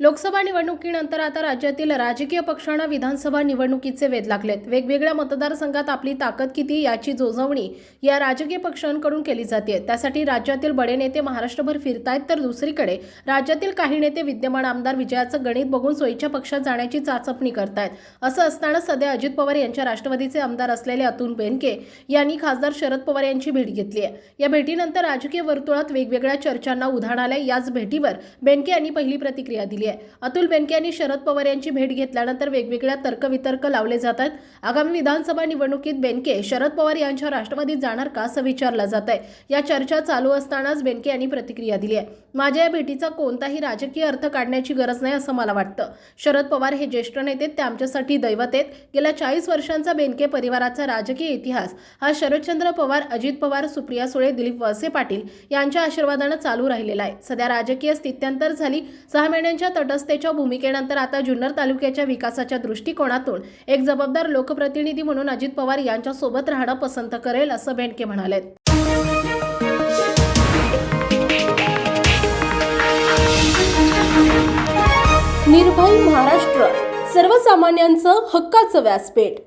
लोकसभा निवडणुकीनंतर आता राज्यातील राजकीय पक्षांना विधानसभा निवडणुकीचे वेध लागलेत. वेगवेगळ्या मतदारसंघात आपली ताकद किती याची जोजवणी या राजकीय पक्षांकडून केली जाते. त्यासाठी राज्यातील बडे नेते महाराष्ट्रभर फिरतायत तर दुसरीकडे राज्यातील काही नेते विद्यमान आमदार विजयाचं गणित बघून सोयीच्या पक्षात जाण्याची चाचपणी करतायत. असं असताना सध्या अजित पवार यांच्या राष्ट्रवादीचे आमदार असलेले अतुल बेनके यांनी खासदार शरद पवार यांची भेट घेतली आहे. या भेटीनंतर राजकीय वर्तुळात वेगवेगळ्या चर्चांना उधाण आलंय. याच भेटीवर बेनके यांनी पहिली प्रतिक्रिया दिली आहे अतुल बेनके यांनी शरद पवार यांची भेट घेतल्यानंतर वेगवेगळ्या तर्कवितर्क लावले जातात. आगामी विधानसभा निवडणुकीत बेनके शरद पवार यांच्या राष्ट्रवादीत जाणार का असं विचारलं जात आहे या चर्चा चालू असतानाच बेनके यांनी प्रतिक्रिया दिली आहे. माझ्या या भेटीचा कोणताही राजकीय अर्थ काढण्याची गरज नाही असं मला वाटतं. शरद पवार हे ज्येष्ठ नेते ते आमच्यासाठी दैवत आहेत. गेल्या चाळीस वर्षांचा बेनके परिवाराचा राजकीय इतिहास हा शरदचंद्र पवार अजित पवार सुप्रिया सुळे दिलीप वळसे पाटील यांच्या आशीर्वादानं चालू राहिलेला आहे. सध्या राजकीय स्थित्यंतर झाली. सहा महिन्यांच्या तटस्थेच्या भूमिकेनंतर आता जुन्नर तालुक्याच्या विकासाच्या दृष्टिकोनातून एक जबाबदार लोकप्रतिनिधी म्हणून अजित पवार यांच्या सोबत राहणं पसंत करेल असं बेनके म्हणालेत. निर्भय महाराष्ट्र सर्वसामान्यांचं हक्काचं व्यासपीठ.